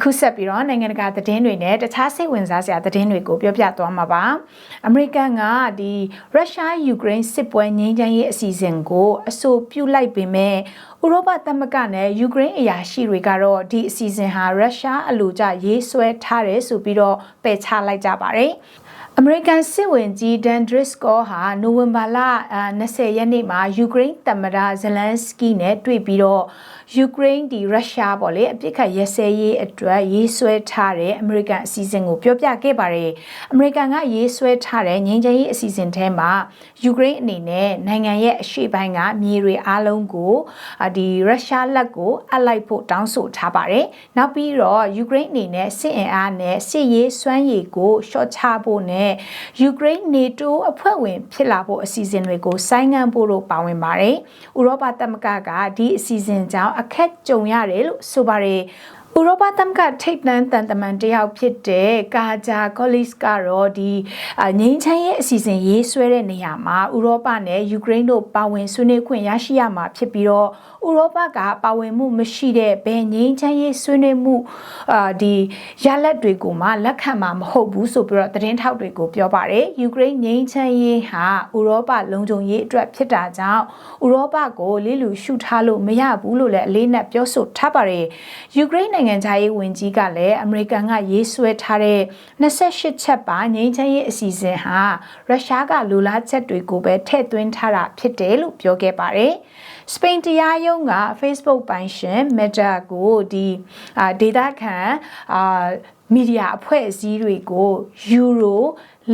အခုဆက်ပြီးတော့နိုင်ငံတကာသတင်းတွေနဲ့တခြားစိတ်ဝင်စားစရာသတင်းတွေကိုပြောပြသွားမှာပါအမေရိကန်ကဒီရုရှားယူကရိန်းစစ်ပွဲငြိမ်းချမ်းရေးအစီအစဉ်ကိုအဆိုပြုလိုက်ပေမဲ့ဥရောပသမဂ္ဂနဲ့ယူကရိန်းအရာရှိတွေကတော့ဒီအစီအစဉ်ဟာရုရှားအလိုကျရေးဆွဲထားတယ်ဆိုပြီးတော့ပယ်ချလိုက်ကြပါတယ်အမေရိကန်စစ်ဝင်ကြီးဒန်ဒရစ်ကောဟာနိုဝင်ဘာလ20ရက်နေ့မှာယူကရိန်းသမ္မတဇလန်စကီနဲ့တွေ့ပြီးတော့ ယူကရိန်းဒီရုရှားပေါ့လေအပြစ်ခတ်ရစဲရေးအတွက်ရေးဆွဲထားတဲ့အမေရိကန်အစီအစဉ်ကိုပြောပြခဲ့ပါတယ်အမေရိကန်ကရေးဆွဲထားတဲ့ငြိမ်းချမ်းရေးအစီအစဉ်ထဲမှာယူကရိန်းအနေနဲ့နိုင်ငံရဲ့အရှေ့ပိုင်းကမြေတွေအားလုံးကိုဒီရုရှားလက်ကိုအပ်လိုက်ဖို့တောင်းဆိုထားပါတယ်နောက်ပြီးတော့ယူကရိန်းအနေနဲ့စစ်အင်အားနဲ့စစ်ရေးစွမ်းရည်ကိုရှော့ချဖို့နဲ့ယူကရိန်း NATO အဖွဲ့ဝင်ဖြစ်လာဖို့အစီအစဉ်တွေကိုဆိုင်းငံ့ဖို့လို့ပါဝင်ပါတယ်ဥရောပသမဂ္ဂကဒီအစီအစဉ်ကြောင့်အခက်ကြုံရတယ်လို့ဆိုပါတယ် ဥရောပသမဂ္ဂထိပ်တန်းတန်တမန်တယောက်ဖြစ်တဲ့ကာဂျာကောလစ်ကတော့ဒီငိမ့်ချမ်းရဲ့အစီအစဉ်ရေးဆွဲတဲ့နေရာမှာဥရောပနဲ့ယူကရိန်းတို့ပါဝင်ဆွေးနွေးခွင့်ရရှိရမှာဖြစ်ပြီးတော့ဥရောပကပါဝင်မှုမရှိတဲ့ဘယ်ငိမ့်ချမ်းရေးဆွေးနွေးမှုအာဒီရလက်တွေကိုမှလက်ခံမှာမဟုတ်ဘူးဆိုပြီးတော့သတင်းထောက်တွေကိုပြောပါတယ်ယူကရိန်းငိမ့်ချမ်းရေးဟာဥရောပလုံခြုံရေးအတွက်ဖြစ်တာကြောင့်ဥရောပကိုလေးလူရှုထားလို့မရဘူးလို့လည်းအလေးနက်ပြောဆိုထားပါတယ်ယူကရိန်းနိုင်ငံခြားရေးဝန်ကြီးကလည်းအမေရိကန်ကရေးဆွဲထားတဲ့28ချက်ပါငြိမ်းချမ်းရေးအစီအစဉ်ဟာရုရှားကလိုလားချက်တွေကိုပဲထည့်သွင်းထားတာဖြစ်တယ်လို့ပြောခဲ့ပါတယ်။စပိန်တရားရုံးက Facebook ပိုင်ရှင် Meta ကိုဒီဒေတာခံအာ မီဒီယာအဖွဲ့အစည်းတွေကိုယူရို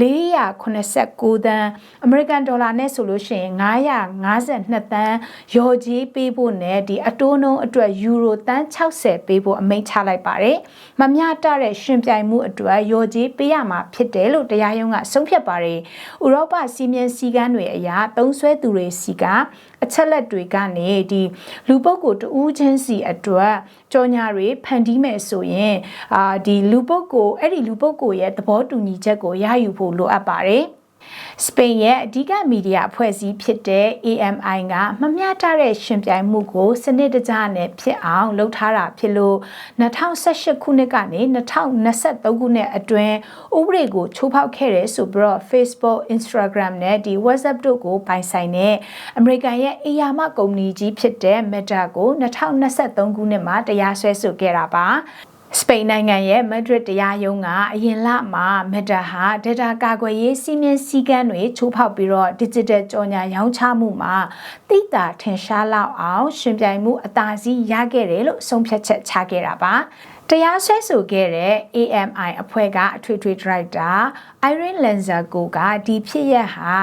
489သန်းအမေရိကန်ဒေါ်လာနဲ့ဆိုလို့ရှိရင်952သန်းရော်ကြီးပေးဖို့နဲ့ဒီအတိုးနှုန်းအတွက်ယူရိုတန်း60ပေးဖို့အမိန့်ချလိုက်ပါတယ်။မမျှတတဲ့ရှင်ပြိုင်မှုအတွက်ရော်ကြီးပေးရမှာဖြစ်တယ်လို့တရားရုံးကဆုံးဖြတ်ပါတယ်။ဥရောပစီမံစည်းကမ်းတွေအရသုံးဆွဲသူတွေစီကအချက်လက်တွေကနေဒီလူပုဂ္ဂိုလ်တဦးချင်းစီအတွက်ကြော်ညာတွေဖန်တီးမယ်ဆိုရင်အာဒီလူပုဂ္ဂိုလ်အဲ့ဒီလူပုဂ္ဂိုလ်ရဲ့သဘောတူညီချက်ကိုရယူဖို့လိုအပ်ပါတယ်စပိန်ရဲ့အဓိကမီဒီယာအဖွဲ့အစည်းဖြစ်တဲ့ AMI ကမမျှတတဲ့ရှင်ပြိုင်မှုကိုစနစ်တကျနဲ့ဖြစ်အောင်လုပ်ထားတာဖြစ်လို့2018ခုနှစ်ကနေ2023ခုနှစ်အတွင်းဥပဒေကိုချိုးဖောက်ခဲ့တယ်ဆိုပြီးတော့ Facebook, Instagram နဲ့ဒီ WhatsApp တို့ကိုပိုင်ဆိုင်တဲ့အမေရိကန်ရဲ့အေယာမကုမ္ပဏီကြီးဖြစ်တဲ့ Meta ကို2023ခုနှစ်မှာတရားစွဲဆိုခဲ့တာပါ စပိန်နိုင်ငံရဲ့မက်ဒရစ်တရားရုံးကအရင်လမှာမက်တာဟာ data ကာကွယ်ရေးစီမင်းစည်းကမ်းတွေချိုးဖောက်ပြီးတော့ digital ကြော်ညာရောင်းချမှုမှာတိတာထင်ရှားလောက်အောင်ရှင်ပြိုင်မှုအသာစီးရခဲ့တယ်လို့ဆုံးဖြတ်ချက်ချခဲ့တာပါတရားစွဲဆိုခဲ့တဲ့ AMI အဖွဲ့ကအထွေထွေဒရိုက်တာ Irene Lanzago ကဒီဖြစ်ရပ်ဟာ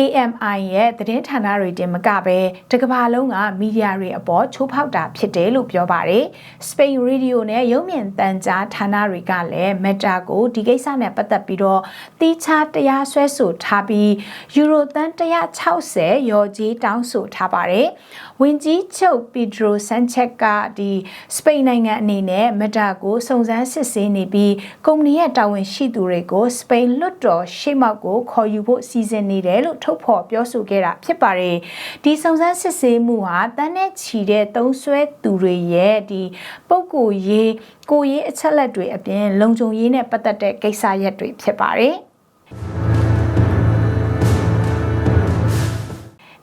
AMI ရဲ့သတင်းဌာနတွေတင်မကပဲတကဘာလုံးကမီဒီယာတွေအပေါ်ချိုးဖောက်တာဖြစ်တယ်လို့ပြောပါတယ်။ Spain Radio နဲ့ရုပ်မြင်သံကြားဌာနတွေကလည်း Meta ကိုဒီကိစ္စနဲ့ပတ်သက်ပြီးတော့တီးခြားတရားစွဲဆိုထားပြီးယူရိုသန်း160ရော်ကြီးတောင်းဆိုထားပါတယ်။ဝင်ကြီးချုပ်ပီဒရိုဆန်ချက်ကဒီစပိန်နိုင်ငံအနေနဲ့ Meta ကိုစုံစမ်းစစ်ဆေးနေပြီးကုမ္ပဏီရဲ့တာဝန်ရှိသူတွေကိုစပိန်လွတ်တော်ရှေ့မှောက်ကိုခေါ်ယူဖို့စီစဉ်နေတယ်လို့ထုတ်ဖော်ပြောဆိုခဲ့တာဖြစ်ပါတယ်ဒီစုံစမ်းစစ်ဆေးမှုဟာတန်းနဲ့ချီတဲ့သုံးဆွဲသူတွေရဲ့ဒီပုံကိုရေးကိုရေးအချက်လက်တွေအပြင်လုံခြုံရေးနဲ့ပတ်သက်တဲ့ကိစ္စရပ်တွေဖြစ်ပါတယ်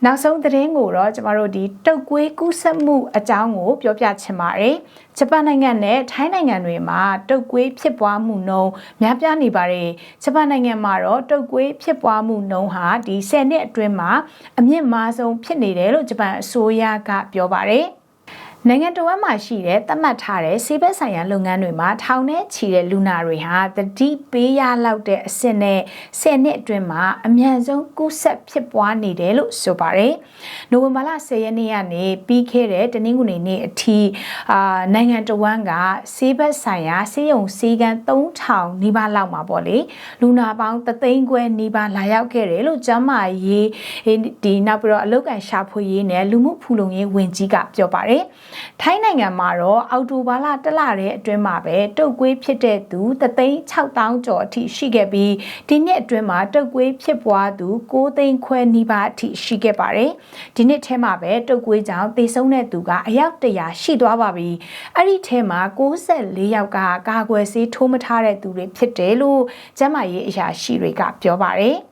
နောက်ဆုံးသတင်းကိုတော့ကျမတို့ဒီတုတ်ကွေးကူးစက်မှုအကြောင်းကို ပြောပြချင်ပါတယ်။ဂျပန်နိုင်ငံနဲ့ထိုင်းနိုင်ငံတွေမှာတုတ်ကွေးဖြစ်ပွားမှုနှုန်းများပြားနေပါတယ်။ဂျပန်နိုင်ငံမှာတော့တုတ်ကွေးဖြစ်ပွားမှုနှုန်းဟာဒီ10နှစ်အတွင်းမှာအမြင့်မားဆုံးဖြစ်နေတယ်လို့ဂျပန်အစိုးရကပြောပါတယ်။ နိုင်ငံတော်မှာရှိတဲ့သတ်မှတ်ထားတဲ့ဆေးဘက်ဆိုင်ရာလုပ်ငန်းတွေမှာထောင်နဲ့ချီတဲ့လူနာတွေဟာတတိပေးရလောက်တဲ့အဆင့်နဲ့10နှစ်အတွင်းမှာအမြန်ဆုံးကူးစက်ဖြစ်ပွားနေတယ်လို့ဆိုပါတယ်။နိုဝင်ဘာလ10ရက်နေ့ကနေပြီးခဲ့တဲ့တနင်္ဂနွေနေ့အထိအာနိုင်ငံတော်ဝန်ကဆေးဘက်ဆိုင်ရာဆေးရုံဆေးကန်း3000နီးပါးလောက်မှာပေါ့လေလူနာပေါင်း3သိန်းခွဲနီးပါးလာရောက်ခဲ့တယ်လို့ကျန်းမာရေးဒီနောက်ပြီးတော့အလုပ်ကန်ရှာဖွေရေးနဲ့လူမှုဖူလုံရေးဝန်ကြီးကပြောပါတယ်။ထိုင်းနိုင်ငံမှာတော့အောက်တိုဘာလတလတဲ့အတွင်းမှာပဲတုတ်ကွေးဖြစ်တဲ့သူ36000ကျော်အထိရှိခဲ့ပြီးဒီနှစ်အတွင်းမှာတုတ်ကွေးဖြစ်ပွားသူ9သိန်းခွဲနီးပါးအထိရှိခဲ့ပါတယ်ဒီနှစ်ထဲမှာပဲတုတ်ကွေးကြောင့်သေဆုံးတဲ့သူကအယောက်100ရှိသွားပါပြီအဲ့ဒီထဲမှာ64ယောက်ကကာကွယ်ဆေးထိုးမထားတဲ့သူတွေဖြစ်တယ်လို့ကျန်းမာရေးအရာရှိတွေကပြောပါတယ်